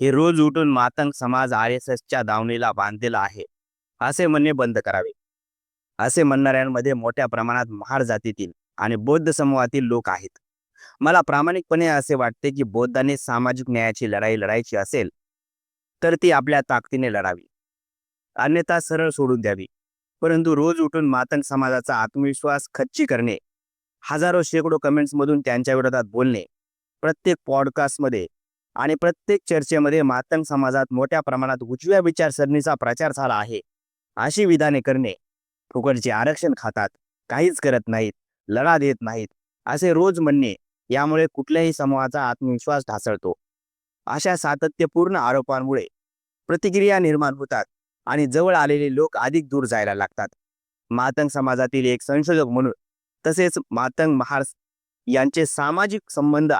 हे रोज उठून मातंग समाज आर एस एसच्या दावणीला बांधलेला आहे. असे म्हणणे बंद करावे. असे म्हणणाऱ्यांमध्ये मोठ्या प्रमाणात महार जातीतील आणि बौद्ध समूहातील लोक आहेत. मला प्रामाणिकपणे असे वाटते की बौद्धाने सामाजिक न्यायाची लढाई लढायची असेल तर ती आपल्या ताकदीने लढावी. अन्यथा सरळ सोडून द्यावी. परंतु रोज उठून मातंग समाजाचा आत्मविश्वास खच्ची करणे हजारो शेकडो कमेंट्समधून त्यांच्या विरोधात बोलणे प्रत्येक पॉडकास्टमध्ये आणि प्रत्येक चर्चेमध्ये मातंग समाजात मोठ्या प्रमाणात उजव्या विचारसरणीचा प्रचार झाला आहे. अशी विधाने करणे फुकटचे आरक्षण खातात काहीच करत नाहीत लढा देत नाहीत असे रोज म्हणणे यामुळे कुठल्याही समूहाचा आत्मविश्वास ढासळतो. अशा सातत्यपूर्ण आरोपांमुळे प्रतिक्रिया निर्माण होतात आणि जवळ आलेले लोक अधिक दूर जायला लागतात. मातंग समाजातील एक संशोधक म्हणून तसेच मातंग महार यांचे सामाजिक संबंध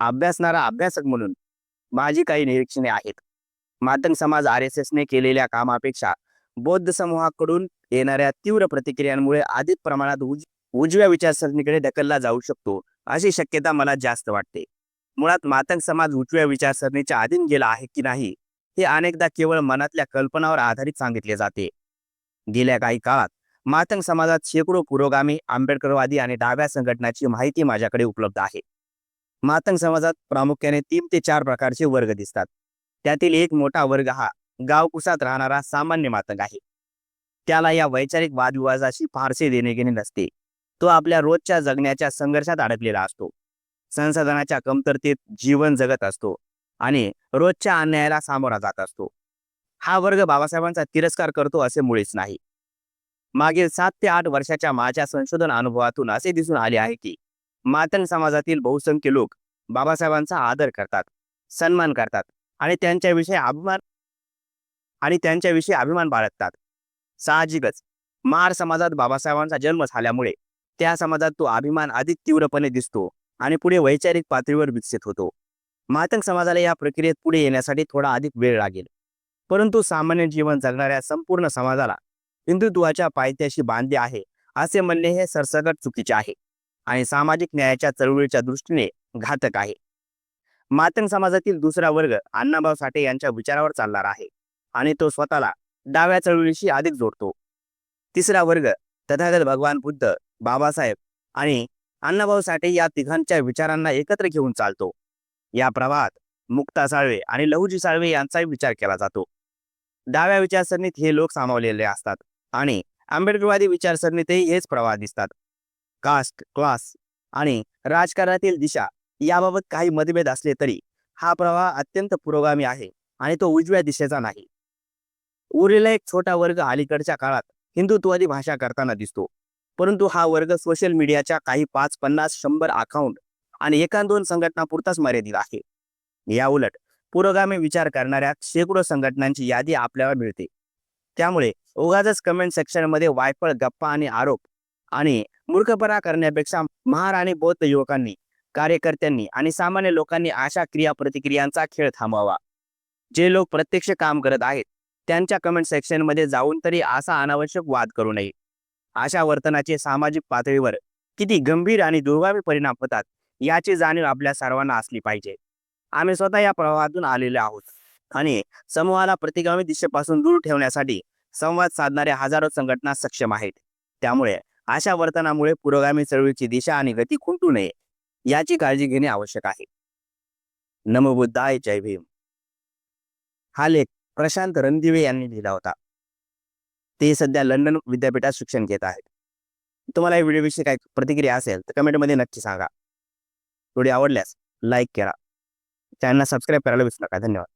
अभ्यासणारा अभ्यासक म्हणून माझी काही निरीक्षणे आहेत. मातंग समाज आर एस एसने केलेल्या कामापेक्षा बौद्ध समूहाकडून येणाऱ्या तीव्र प्रतिक्रियांमुळे अधिक प्रमाणात उज उजव्या विचारसरणीकडे ढकलला जाऊ शकतो अशी शक्यता मला जास्त वाटते. मुळात मातंग समाज उजव्या विचारसरणीच्या अधीन गेला आहे की नाही हे अनेकदा केवळ मनातल्या कल्पनावर आधारित सांगितले जाते. गेल्या काही काळात मातंग समाजात शेकडो पुरोगामी आंबेडकरवादी आणि डाव्या संघटनाची माहिती माझ्याकडे उपलब्ध आहे. मातंग समाजात प्रामुख्याने तीन ते चार प्रकारचे वर्ग दिसतात. त्यातील एक मोठा वर्ग हा गावकुसात राहणारा सामान्य मातंग आहे. त्याला या वैचारिक वादविवादाशी फारसे देणे घेणे नसते. तो आपल्या रोजच्या जगण्याच्या संघर्षात अडकलेला असतो. संसाधनाच्या कमतरतेत जीवन जगत असतो आणि रोजच्या अन्यायाला सामोरा जात असतो. हा वर्ग बाबासाहेबांचा तिरस्कार करतो असे मुळीच नाही. मागील सात ते आठ वर्षाच्या माझ्या संशोधन अनुभवातून असे दिसून आले आहे की मातंग समाजातील बहुसंख्य लोक बाबासाहेबांचा आदर करतात सन्मान करतात आणि त्यांच्याविषयी अभिमान आणि त्यांच्याविषयी अभिमान बाळगतात. साहजिकच महार समाजात बाबासाहेबांचा जन्म झाल्यामुळे त्या समाजात तो अभिमान अधिक तीव्रपणे दिसतो आणि पुढे वैचारिक पातळीवर विकसित होतो. मातंग समाजाला या प्रक्रियेत पुढे येण्यासाठी थोडा अधिक वेळ लागेल. परंतु सामान्य जीवन जगणाऱ्या संपूर्ण समाजाला हिंदुत्वाच्या पायथ्याशी बांधले आहे असे म्हणणे हे सरसकट चुकीचे आहे. आणि सामाजिक न्यायाच्या चळवळीच्या दृष्टीने घातक आहे. मातंग समाजातील दुसरा वर्ग अण्णाभाऊ साठे यांच्या विचारावर चालणार आहे आणि तो स्वतःला डाव्या चळवळीशी अधिक जोडतो. तिसरा वर्ग तथागत भगवान बुद्ध बाबासाहेब आणि अण्णाभाऊ साठे या तिघांच्या विचारांना एकत्र घेऊन चालतो. या प्रवाहात मुक्ता साळवे आणि लहुजी साळवे यांचाही विचार केला जातो. डाव्या विचारसरणीत हे लोक सामावलेले असतात आणि आंबेडकरवादी विचारसरणीतही हेच प्रवाह दिसतात. कास्ट क्लास आणि राजकारणातील दिशा याबाबत काही मतभेद असले तरी हा प्रवाह अत्यंत पुरोगामी आहे आणि तो उजव्या दिशेचा नाही. उरलेला एक छोटा वर्ग अलीकडच्या काळात हिंदुत्वादी भाषा करताना दिसतो. परंतु हा वर्ग सोशल मीडियाच्या काही पाच पन्नास शंभर अकाउंट आणि एका दोन संघटनापुरताच मर्यादित आहे. याउलट पुरोगामी विचार करणाऱ्या शेकडो संघटनांची यादी आपल्याला मिळते. त्यामुळे उगाच कमेंट सेक्शनमध्ये वायफळ गप्पा आणि आरोप आणि मूर्खपणा करण्यापेक्षा महार आणि बौद्ध युवकांनी कार्यकर्त्यांनी आणि सामान्य लोकांनी अशा क्रिया प्रतिक्रियांचा खेळ थांबवावा. जे लोक प्रत्यक्ष काम करत आहेत त्यांच्या कमेंट सेक्शनमध्ये जाऊन तरी असा अनावश्यक वाद करू नये. अशा वर्तनाचे सामाजिक पातळीवर किती गंभीर आणि दुर्गामी परिणाम होतात याची जाणीव आपल्या सर्वांना असली पाहिजे. आम्ही स्वतः या प्रवाहातून आलेले आहोत आणि समूहाला प्रतिगामी दिशेपासून दूर ठेवण्यासाठी संवाद साधणाऱ्या हजारो संघटना सक्षम आहेत. त्यामुळे अशा वर्तनामुळे पुरोगामी चळवळीची दिशा आणि गती खुंटू नये याची काळजी घेणे आवश्यक आहे. नमो बुद्धाय जय भीम. हा लेख प्रशांत रणदिवे यांनी लिहिला होता. ते सध्या लंडन विद्यापीठात शिक्षण घेत आहेत. तुम्हाला या व्हिडिओविषयी काही प्रतिक्रिया असेल तर कमेंटमध्ये नक्की सांगा. व्हिडिओ आवडल्यास लाईक करा. चॅनलला सबस्क्राईब करायला विसरू नका. धन्यवाद.